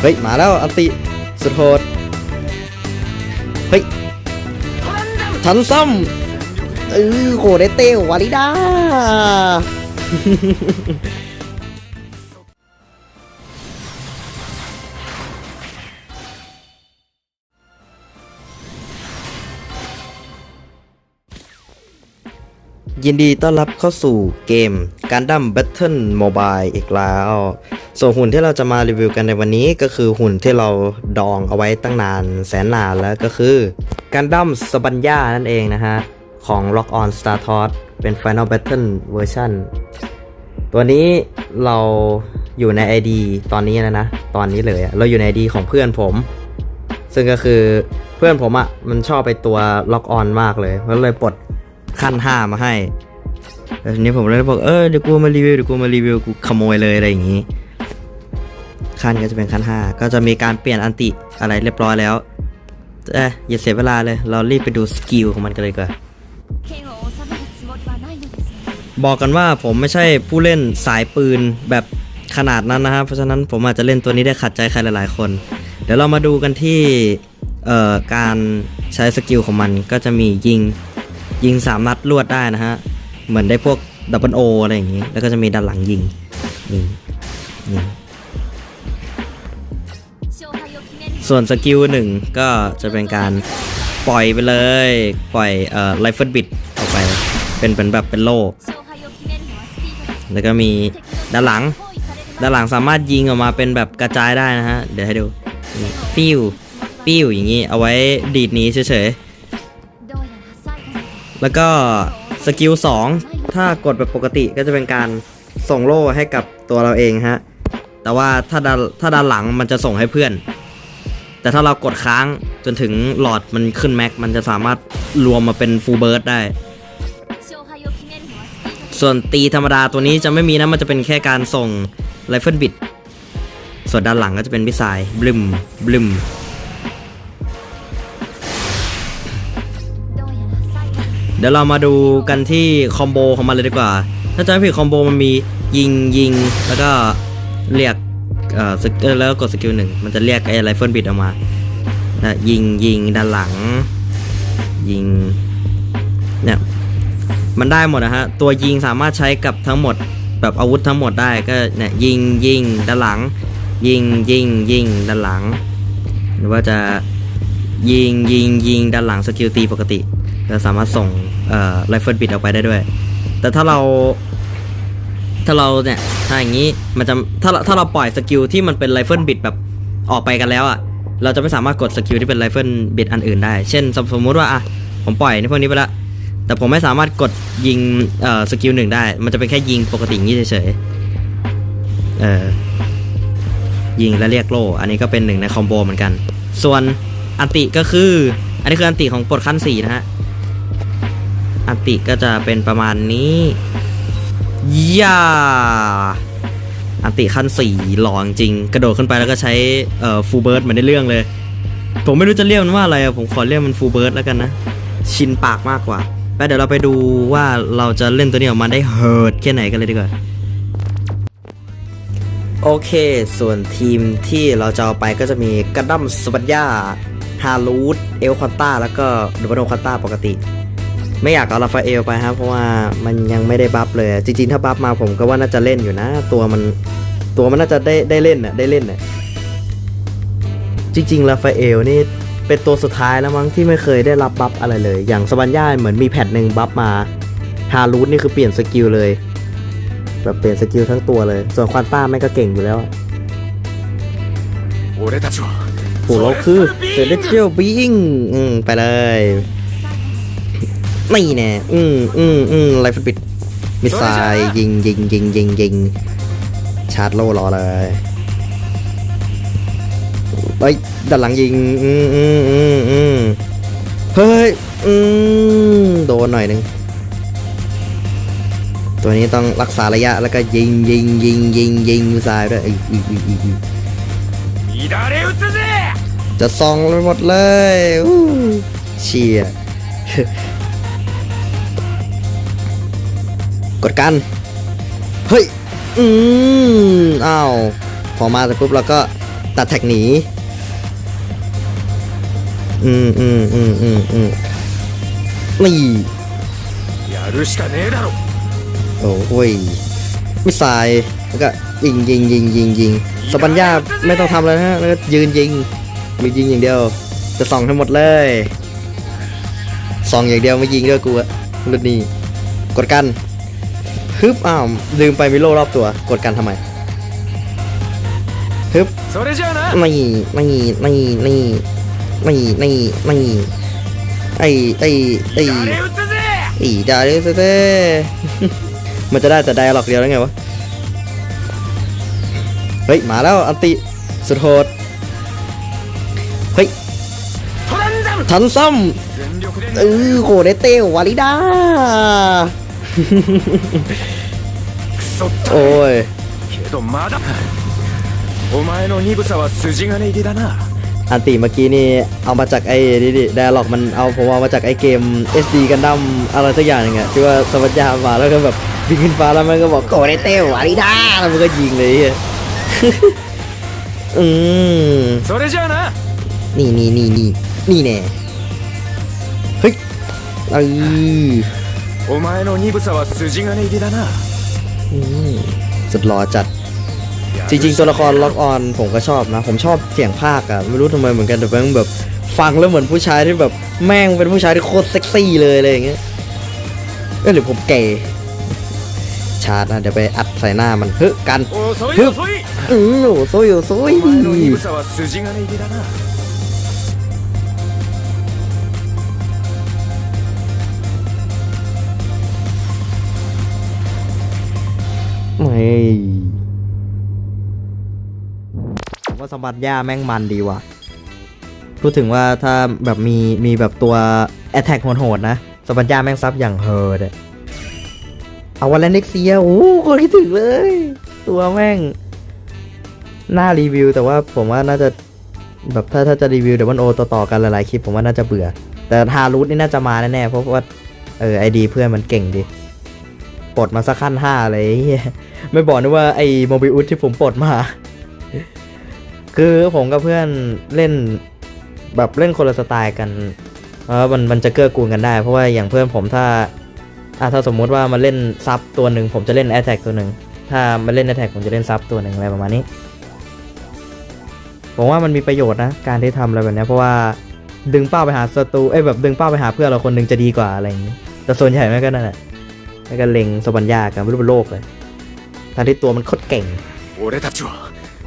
เฮ้ย มาแล้วอันติ สุดโหด เฮ้ยทันซ้ำเออโคเดเตววาลิดา ยินดีต้อนรับเข้าสู่เกม Gundam Battle Mobile อีกแล้ว ส่วนหุ่นที่เราจะมารีวิวกันในวันนี้ก็คือหุ่นที่เราดองเอาไว้ตั้งนานแสนนานแล้วก็คือ Gundam s b a n y a นั่นเองนะฮะ ของ Rock On Star t o s เป็น Final Battle Version ตัวนี้เราอยู่ใน ID ตอนนี้นะนะ ตอนนี้เลยเราอยู่ใน ID ของเพื่อนผม ซึ่งก็คือเพื่อนผมอะ่ะมันชอบไปตัวล็อกออนมากเลยก็เลยปลด ขั้นห้ามาให้แต่ทีนี้ผมเลยบอกเออเดี๋ยวกูมารีวิวเดี๋ยวกูมารีวิวกูขโมยเลยอะไรอย่างงี้ขั้นก็จะเป็นขั้น 5 ก็จะมีการเปลี่ยนอันติอะไรเรียบร้อยแล้วเอ๊อย่าเสียเวลาเลย เรารีบไปดูสกิลของมันกันเลยก่อนบอกกันว่าผมไม่ใช่ผู้เล่นสายปืนแบบขนาดนั้นนะครับ เพราะฉะนั้นผมอาจจะเล่นตัวนี้ได้ขัดใจใครหลาย ๆ คน เดี๋ยวเรามาดูกันที่เอ่อการใช้สกิลของมันก็จะมียิง ยิงสามนัดรวดได้นะฮะ เหมือนได้พวกดับเบิลโออะไรอย่างนี้ แล้วก็จะมีด้านหลังยิงนี่นี่ส่วนสกิลหนึ่งก็จะเป็นการปล่อยไปเลย ปล่อยเอ่อไลฟ์เฟิร์บิดออกไป เป็นเป็นแบบเป็นโล่แล้วก็มีด้านหลัง ด้านหลังสามารถยิงออกมาเป็นแบบกระจายได้นะฮะ เดี๋ยวให้ดู ปิวปิวอย่างนี้ เอาไว้ดีดนีเฉยๆ แล้วก็สกิล2ถ้ากดแบบปกติก็จะเป็นการส่งโล่ให้กับตัวเราเองฮะ แต่ว่าถ้าดันถ้าดันหลังมันจะส่งให้เพื่อน แต่ถ้าเรากดค้างจนถึงหลอดมันขึ้นแม็กมันจะสามารถรวมมาเป็นฟูลเบิร์ดได้ ส่วนตีธรรมดาตัวนี้จะไม่มีนะ มันจะเป็นแค่การส่งไรเฟิลบิด ส่วนด้านหลังก็จะเป็นมิสไซล์บลึมบลึม เดี๋ยวเรามาดูกันที่คอมโบของมันเลยดีกว่า ถ้าจะไม่ผิดคอมโบมันมียิงยิงแล้วก็เรียกเอ่อสกเอ่อแล้วก็กดสกิลหนึ่งมันจะเรียกไอ้ไรเฟิลบิดออกมานะยิงยิงด้านหลัง ยิงเนี่ยมันได้หมดนะฮะ ตัวยิงสามารถใช้กับทั้งหมดแบบอาวุธทั้งหมดได้ก็เนี่ยยิงยิงด้านหลัง ยิงยิงยิงด้านหลัง หรือว่าจะยิงยิงยิงด้านหลังสกิลตีปกติ เราสามารถส่งไรเฟิลบิดออกไปได้ด้วย แต่ถ้าเรา ถ้าเราเนี่ยถ้าอย่างนี้มันจะถ้าเราถ้าเราปล่อยสกิลที่มันเป็นไรเฟิลบิดแบบออกไปกันแล้วอะเราจะไม่สามารถกดสกิลที่เป็นไรเฟิลบิดอันอื่นได้ เช่นสมสมมุติว่าอะผมปล่อยในพวกนี้ไปละแต่ผมไม่สามารถกดยิงเอ่อสกิลหนึ่งได้ มันจะเป็นแค่ยิงปกติอย่างนี้เฉยๆเออยิงและเรียกโล่ อันนี้ก็เป็นหนึ่งในคอมโบเหมือนกัน ส่วนอันติก็คือ อันนี้คืออันติของปลดขั้นสี่นะฮะ อันติก็จะเป็นประมาณนี้ย่าอันติขั้นสี่หล่อจริง กระโดดขึ้นไปแล้วก็ใช้เอ่อฟูเบิร์ดเหมือนในเรื่องเลย ผมไม่รู้จะเรียกมันว่าอะไรผมขอเรียกมันฟูเบิร์ดแล้วกันนะ ชินปากมากกว่าไปเดี๋ยวเราไปดูว่าเราจะเล่นตัวนี้ออกมาได้เฮิร์ดแค่ไหนกันเลยดีกว่าโอเค ส่วนทีมที่เราจะเอาไปก็จะมีกั n ดัมสปัญญาฮารูดเอลควอนต้าแล้วก็ดูบโนควอนต้าปกติ ไม่อยากเอาลาฟาเอลไปครับเพราะว่ามันยังไม่ได้บัฟเลย จริงๆ ถ้าบัฟมาผมก็ว่าน่าจะเล่นอยู่นะ ตัวมันตัวมันน่าจะได้ได้เล่นน่ะได้เล่นน่ะจริงๆลาฟาเอลนี่เป็นตัวสุดท้ายแล้วมั้งที่ไม่เคยได้รับบัฟอะไรเลย อย่างสบัญญาเหมือนมีแพทหนึ่งบัฟมาฮารูทนี่คือเปลี่ยนสกิลเลยแบบเปลี่ยนสกิลทั้งตัวเลย ส่วนควันป้าแม่ก็เก่งอยู่แล้วโอ้ได้ตัวเราคือเซเลเชียลบีอิงไปเลย นี่แน่อืมอืมอืมไรฟ์ปิดมิสไซล์ยิงยิงยิงยิงยิงชาร์จโล่รอเลยเฮ้ยด้นหลังยิงอืมอืมอืมอืมเฮ้ยอืมโดนหน่อยนึงตัวนี้ต้องรักษาระยะแล้วก็ยิงยิงยิงยิงยิงมิสไซล์ด้วยอีกอีกอีกอีอีจะซองเลยหมดเลยเชีย กดกัน เฮ้ย อืมอ้าว พอมาเสร็จปุ๊บเราก็ตัดแท็กหนี อืมอืมอืมอืมอืมนี่โอ้ยมิสายแล้วก็ยิงยิงยิงยิงยิงสปัญญาไม่ต้องทำอะไรฮะแล้วก็ยืนยิงมียิงอย่างเดียว จะส่องทั้งหมดเลยส่องอย่างเดียวไม่ยิงด้วยกูอะรุ่นนี้กดกัน ฮึบอ้าวลืมไปวิโลรอบตัวกดกันทำไมฮึบนี่นี่นี่นี่นี่นี่นี่ไอไอไอไอดาเรสเต้มันจะได้แต่ไดอะล็อกเดียวแล้วไงวะเฮ้ยมาแล้วอันติสุดโหดเฮ้ยทันซ้ำเออโหดเต้วาริดา クソったれ โอ้ย けどまだお前の鈍さは筋金入りだな อันติเมื่อกี้นี่ เอามาจากไอ้นี่ดิไดอะล็อกมันเอาผมเอามาจากไอ้เกม SD กันดั้มอะไรสักอย่างหนึงอะที่ว่าสวัสดยามาแล้วก็แบบบินขึ้นฟ้าแล้วมันก็บอกโคเดเตวาลิดาแล้วมันก็ยิงเลยไอ้เหี้ย อืม それじゃあな นี่นี่นี่นี่นี่แน่ เฮ้ยเออ お前の鈍さは筋金入りだなนี่สุดหล่อจัด จริงๆ ตัวละครล็อกออนผมก็ชอบนะ ผมชอบเสียงภาคอะไม่รู้ทำไมเหมือนกันแต่แม่งแบบ ฟังแล้วเหมือนผู้ชายที่แบบแม่งเป็นผู้ชายที่โคตรเซ็กซี่เลยอะไรอย่างเงี้ยเออหรือผมแก่ชาร์จนะเดี๋ยวไปอัดใส่หน้ามันเฮึกันฮึอือโซยโซยお前の鈍さは筋金入りだな ว่าสมบัติย่าแม่งมันดีว่ะ พูดถึงว่าถ้าแบบมีมีแบบตัว a t t a c k โหดๆนะ สมบัติย่าแม่งซับอย่างเฮิร์ดอะเอาวันแลนเน็กเซียโอ้โหคนคิดถึงเลย ตัวแม่ง น่ารีวิว แต่ว่าผมว่าน่าจะแบบถ้าถ้าจะรีวิวเดี๋ยวมันโอต่อๆกันหลายๆคลิปผมว่าน่าจะเบื่อ แต่ฮารูทนี่น่าจะมาแน่ๆเพราะว่าเออไอดีเพื่อนมันเก่งดีปลดมาสักขั้นห้าเลย ไม่บอกนะว่าไอ้โมบิอุสที่ผมปลดมา คือผมกับเพื่อนเล่นแบบเล่นคนละสไตล์กันเพราะมันมันจะเกื้อกูลกันได้ เพราะว่าอย่างเพื่อนผมถ้าอะถ้าสมมุติว่ามันเล่นซับตัวหนึ่งผมจะเล่นแอตแทกตัวหนึ่งถ้ามันเล่นแอตแทกผมจะเล่นซับตัวหนึ่งอะไรประมาณนี้ผมว่ามันมีประโยชน์นะการที่ทำอะไรแบบนี้เพราะว่าดึงเป้าไปหาศัตรูเอ้ยแบบดึงเป้าไปหาเพื่อนเราคนหนึ่งจะดีกว่าอะไรอย่างนี้ แต่ส่วนใหญ่ไม่ก็นั่นแหละไม่ก็เล็งสปัญญากันไม่รู้เป็นโลกเลย ทั้งที่ตัวมันโคตรเก่ง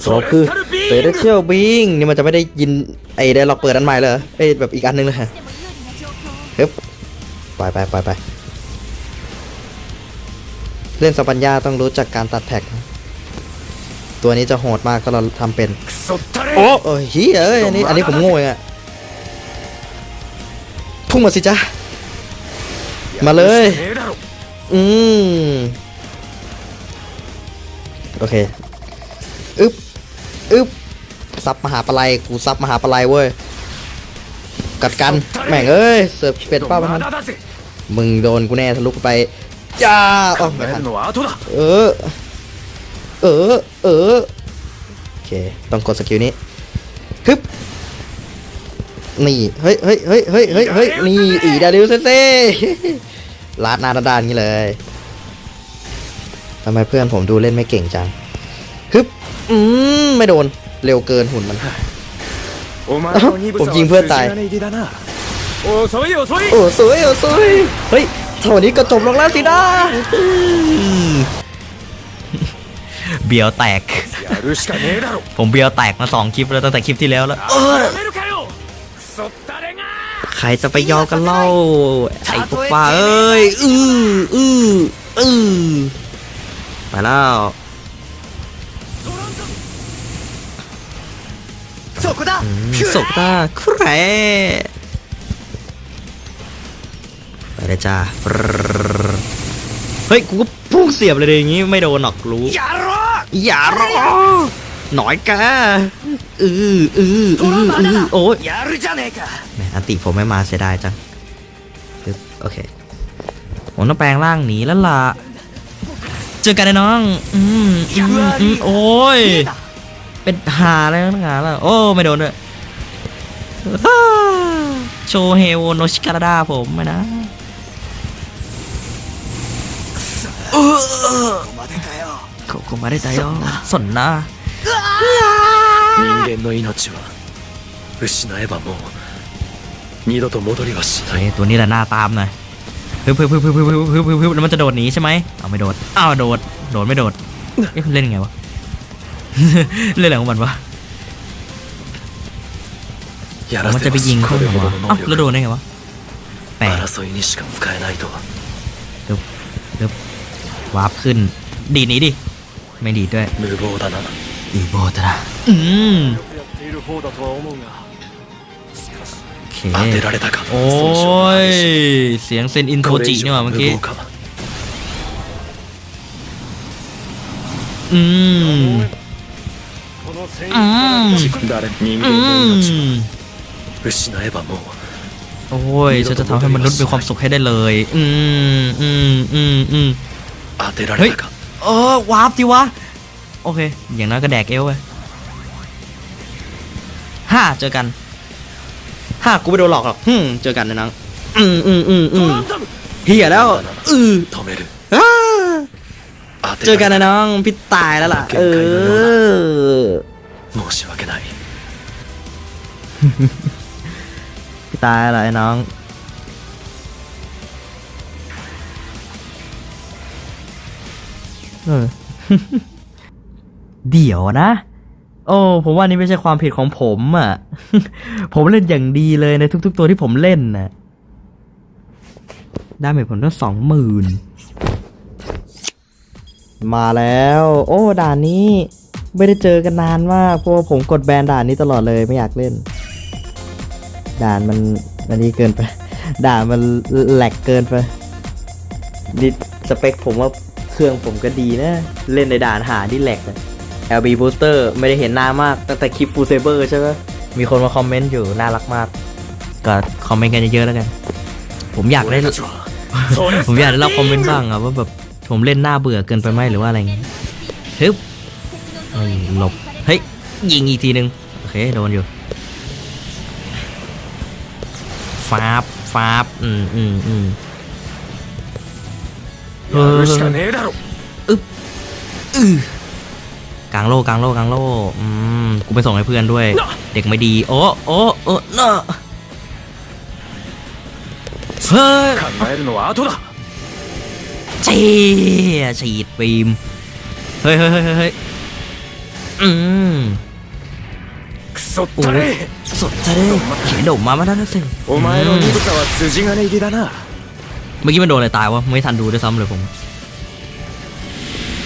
โสคือเซเรเชียลบิงนี่มันจะไม่ได้ยินไอ้ได้ล็อกเปิดอันใหม่เลยเอ้แบบอีกอันนึงเลยฮะเฮ้ยไปไปไปไปเล่นสปัญญาต้องรู้จักการตัดแท็ก ตัวนี้จะโหดมากก็เราทำเป็น โอ้โฮ้ยเอ้ยอันนี้อันนี้ผมโง่อะพุ่งมาสิจ้ามาเลย อืม โอเคอึ๊บอึ๊บซับมหาปลายกูซับมหาปลายเว้ยกัดกันแม่งเอ้ยเสิร์ฟเป็ดป้ามันมึงโดนกูแน่ทะลุไปจ้าอ๋อไม่ทันเออ เออ เออ โอเค ต้องกดสกิลนี้ฮึบนี่ เฮ้ยเฮ้ยเฮ้ยเฮ้ยเฮ้ยนี่ อีดาริวเซ่เซ่ลาดนาดานนี้เลย ทำไมเพื่อนผมดูเล่นไม่เก่งจังฮึบอืมไม่โดนเร็วเกินหุ่นมันผมยิงเพื่อนตาย โอ้สวยโอ้สวยโอ้สวยโอ้สวยเฮ้ยเท่านี้ก็จบลงแล้วสินะเบียวแตก ผมเบียวแตกมาสองคลิปแล้วตั้งแต่คลิปที่แล้วแล้วใครจะไปยอมกันเล่าไอ้พวกป้าเอ้ย อืออ แล้วสกตดาสกุาคุเรไปเลยจ้าเฮ้ย กูก็พุ่งเสียบเลยอย่างงี้ไม่โดนหนอกรู้ อย่ารออย่ารอหน่อยกะอืออืออืออือโอ้ยแม่อติผมไม่มาเสียดายจัง โอเคผมต้องแปลงร่างหนีแล้วล่ะ จอกันนะน้อง อืมอืมอืมโอ้ย ไป เป็นหาอะไรนักหนาแล้วโอ้ไม่โดนด้วยอ้าโชเฮโอโนชิการาดาผมไม่นะเออここまでだよสนนะ 人間の命は失えばもう二度と戻りはしな เฮ้ い ยตัวนี้แหละหน้าตามหน่อย ฮึบฮึบฮึบฮึบฮึบฮึบฮึบฮึบแล้วมันจะโดดหนีใช่ไหมเอาไม่โดดอ้าวโดดโดดไม่โดดเอ๊ะเล่นยังไงวะ เล่นอะไรของมันวะมันจะไปยิงเข้าหัวอ้าวแล้วโดนได้ไงวะแปลกดึบดึบวาร์ปขึ้น ดีนี้ดิไม่ดีด้วยมือโบตานะมือโบตานะอืม คโอ้ย เสียงเซนอินโทจิเนี่หว่าเมื่อกี้ อืม อืม อืมโอ้ยฉันจะทำให้มนุษย์มีความสุขให้ได้เลย อืมอืมอืมอืมเฮ้ยเออวาร์ปดิวะ โอเค อย่างน้อยก็แดกเอลไปห้าเจอกัน ถ้ากูไปโดนหลอกหรอกเจอกันนะนังอือืมอืมอืมเฮียแล้วอือเจอกันนะน้องพี่ตายแล้วล่ะ เออพี่ตายแล้วไอ้น้องเออเดี๋ยวนะ โอ้ผมว่านี่ไม่ใช่ความผิดของผมอะ ผมเล่นอย่างดีเลยในทุก ๆ ตัวที่ผมเล่นน่ะได้เหตุผลตั้งสองหมื่นมาแล้ว โอ้ ด่านนี้ไม่ได้เจอกันนานมากเพราะว่าผมกดแบนด่านนี้ตลอดเลยไม่อยากเล่น ด่านมันอันนี้เกินไป ด่านมันแหลกเกินไปนี่สเปคผมว่าเครื่องผมก็ดีนะ เล่นในด่านหาที่แหลกอะ LB Booster ไม่ได้เห็นหน้ามากตั้งแต่คลิปฟูเซเบอร์ใช่ไหมมีคนมาคอมเมนต์อยู่น่ารักมาก ก็คอมเมนต์กันเยอะๆแล้วกัน ผมอยากเล่นผมอยากได้รับคอมเมนต์บ้างอะว่าแบบผมเล่นหน้าเบื่อเกินไปไหมหรือว่าอะไรเงี้ยฮึบหลบ เฮ้ย ยิงอีกทีนึง โอเค โดนอยู่ฟาบฟาบอืมอืมอืมเอออึ๊บอือางโลกลางโลกลางโลอืมกูไปส่งให้เพื่อนด้วย เด็กไม่ดี โอ้โอ้โอ้เนาะเฮ้ยฉีดฉีดฟิล์มเฮ้ยเฮ้ยเฮ้ยเฮ้ยอืมสุดทะเลสุดทะเลเขียนดมามาแล้วสิโอ้ไม่รู้นี่ก็ว่าสุจิงานอีดีดานะเมื่อกี้มันโดนอะไรตายวะไม่ทันดูด้วยซ้ำเลยผม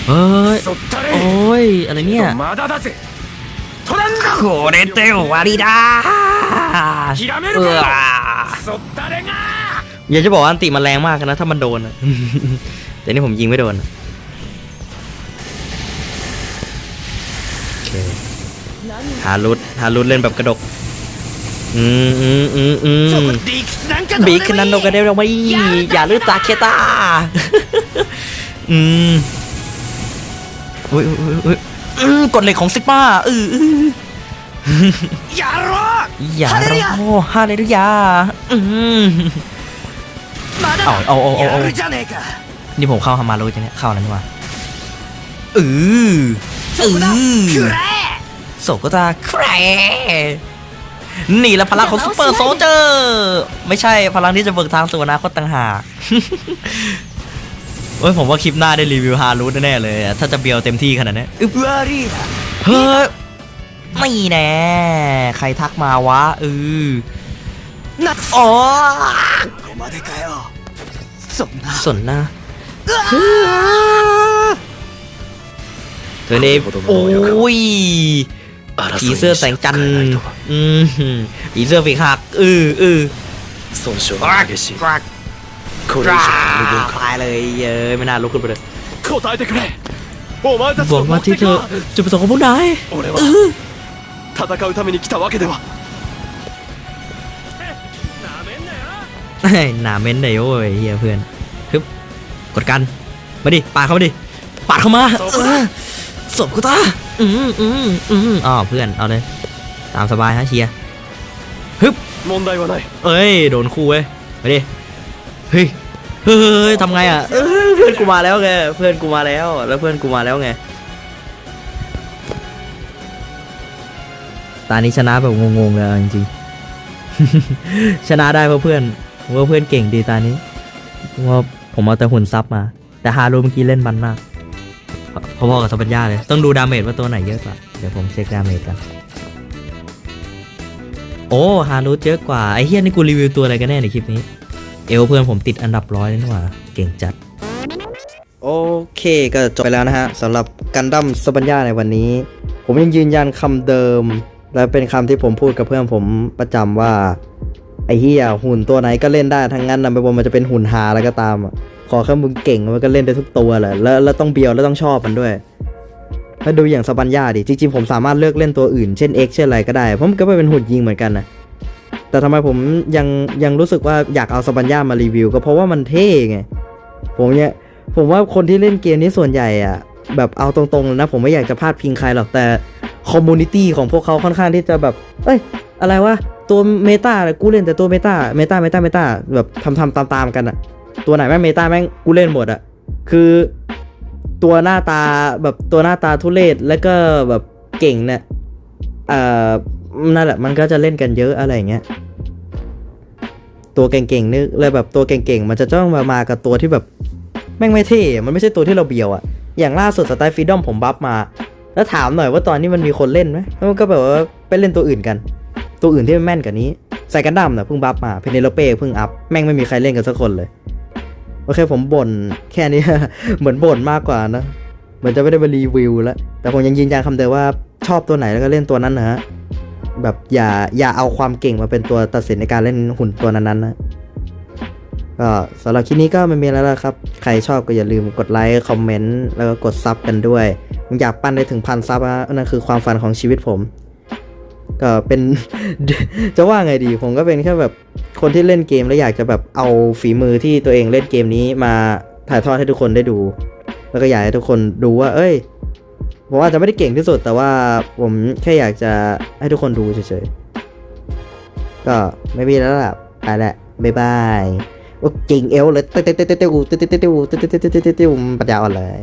เฮ้ย クソったれ โอ้ย อะไรเนี่ย まだだぜトランザ โคเรเตวาริดา 諦める เออ かクソったれが อยากจะบอกว่าอันติมันแรงมากนะ ถ้ามันโดนอะ แต่นี่ผมยิงไม่โดนอะโอเคฮารุดฮารุดเล่นแบบกระดก อืมอืมอืมอืม 理屈なんか บีคือนันโดกันเดลไม่อย่าลืมจากเคตา อืม อุ้ยอุ้ยอุ้ยอืมกดเหล็กของซิกมาอืออื้อ やろう อย่าโอ้ฮาเลลูยาอืม まだ เอาเอาเอาเอาเอา やるじゃねえか นี่ผมเข้าฮามารุจังเนี่ยเข้าแล้วนี่หว่าอืออือ くらえ โศกตาแครนี่แหละพลังของซูเปอร์โซลเจอร์ ไม่ใช่พลังที่จะเบิกทางสู่อนาคตต่างหาก เอ้ยผมว่าคลิปหน้าได้รีวิวฮารุดแน่เลยถ้าจะเบียวเต็มที่ขนาดนี้อึบารีเฮ้ยไม่แน่ ใครทักมาวะเออนักอ๋อสนนะสนนะเธอเนี่โอ้ยผีเสื้อแสงจันทร์อืมผีเสื้อฝีหักอืออือส่งชว์ รัก これ以上は無謀か ตายเลยเย้ยไม่น่าลุกขึ้นไปเลย 答えてくれお前たち บอก の ว่า 目 ที่ 的 เธอ は จุดประสงค์ของพวกนาย 俺は戦うために来たわけでは เฮ้ยหนาเม้นเลยโอ้ยเฮียเพื่อนฮึบกดกัน มาดิ ปาดเข้ามาดิ ปาดเข้ามาเออ ศพกูตาอืมอืมอืมอ๋อเพื่อน เอาเลย ตามสบายฮะเชียร์ฮึบ 問題はない เอ้ย โดนคู่เว้ยไปดิ เฮ้ยเฮ้ยทำไงอะเอ้ยเพื่อนกูมาแล้วไงเพื่อนกูมาแล้วแล้วเพื่อนกูมาแล้วไงตานี้ชนะแบบงงๆเลยเอาจริงๆชนะได้เพราะเพื่อนผมว่าเพื่อนเก่งดีตานี้เพราะว่าผมเอาแต่หุ่นซับมา แต่ฮารุเมื่อกี้เล่นมันมากพอๆกับสปัญญาเลย ต้องดูดาเมจว่าตัวไหนเยอะกว่า เดี๋ยวผมเช็คดาเมจกัน โอ้ฮารุเยอะกว่า ไอ้เฮียนี่กูรีวิวตัวอะไรกันแน่ในคลิปนี้ เอลเพื่อนผมติดอันดับร้อยเลยนี่หว่าเก่งจัด โอเคก็จบไปแล้วนะฮะสำหรับกันดั้มสปัญญาในวันนี้ ผมยังยืนยันคำเดิม และเป็นคำที่ผมพูดกับเพื่อนผมประจำว่า ไอ้เฮียหุ่นตัวไหนก็เล่นได้ทั้งนั้นนะไม่ว่ามันจะเป็นหุ่นหาแล้วก็ตามอะขอแค่มึงเก่งมันก็เล่นได้ทุกตัวแหละแล้วแล้วต้องเบียวแล้วต้องชอบมันด้วยถ้าดูอย่างสปัญญาดิจริงๆผมสามารถเลือกเล่นตัวอื่นเช่น X เช่นอะไรก็ได้เพราะมันก็ไม่เป็นหุ่นยิงเหมือนกันนะ แต่ทำไมผมยังยังรู้สึกว่าอยากเอาสปัญญามารีวิว ก็เพราะว่ามันเท่ไง ผมเนี่ยผมว่าคนที่เล่นเกมนี้ส่วนใหญ่อะแบบเอาตรงๆเลยนะ ผมไม่อยากจะพาดพิงใครหรอกแต่คอมมูนิตี้ของพวกเขาค่อนข้างที่จะแบบ เอ้ย อะไรวะ ตัวเมตากูเล่นแต่ตัวเมตาเมตาเมตาเมตาแบบทำทำตามตามๆกันอะตัวไหนแม่งเมตาแม่งกูเล่นหมดอะคือตัวหน้าตาแบบตัวหน้าตาทุเรศแล้วก็แบบเก่งเนี่ยเอ่อ นั่นแหละมันก็จะเล่นกันเยอะอะไรเงี้ยตัวเก่งๆนึกเลยแบบตัวเก่งๆ มันจะต้องมามากับตัวที่แบบแม่งไม่เท่มันไม่ใช่ตัวที่เราเบียวอะอย่างล่าสุดสไตล์ฟรีดอมผมบัฟมา แล้วถามหน่อยว่าตอนนี้มันมีคนเล่นไหมแล้วมันก็แบบว่าไปเล่นตัวอื่นกัน ตัวอื่นที่มันแม่นกว่านี้ใส่กันดั้มนะเพิ่งบัฟมาเพเนโลเป้เพิ่งอัพแม่งไม่มีใครเล่นกันสักคนเลยโอเคผมบ่นแค่นี้เหมือนบ่นมากกว่านะเหมือนจะไม่ได้มารีวิวแล้วแต่ผมยังยืนยันคำเดิมว่าชอบตัวไหนแล้วก็เล่นตัวนั้นนะฮะ แบบอย่าอย่าเอาความเก่งมาเป็นตัวตัดสินในการเล่นหุ่นตัวนั้นๆนะก็สำหรับคลิปนี้ก็ไม่มีแล้วละครับ ใครชอบก็อย่าลืมกดไลค์คอมเมนต์แล้วก็กดซับกันด้วยผมอยากปั้นได้ถึงพันซับอะนั่นคือความฝันของชีวิตผม ก็เป็นจะว่าไงดี ผมก็เป็นแค่แบบคนที่เล่นเกมแล้วอยากจะแบบเอาฝีมือที่ตัวเองเล่นเกมนี้มาถ่ายทอดให้ทุกคนได้ดู แล้วก็อยากให้ทุกคนดูว่า เอ้ย ผมอาจจะไม่ได้เก่งที่สุด แต่ว่าผมแค่อยากจะให้ทุกคนดูเฉยๆ ก็ไม่มีแล้วล่ะไปแหละบายบายโอ้จริงเอลเลยเต้เต้เต้เต้กูเต้เต้เต้กูเต้เต้เต้เต้ปัญญาอ่อนเลย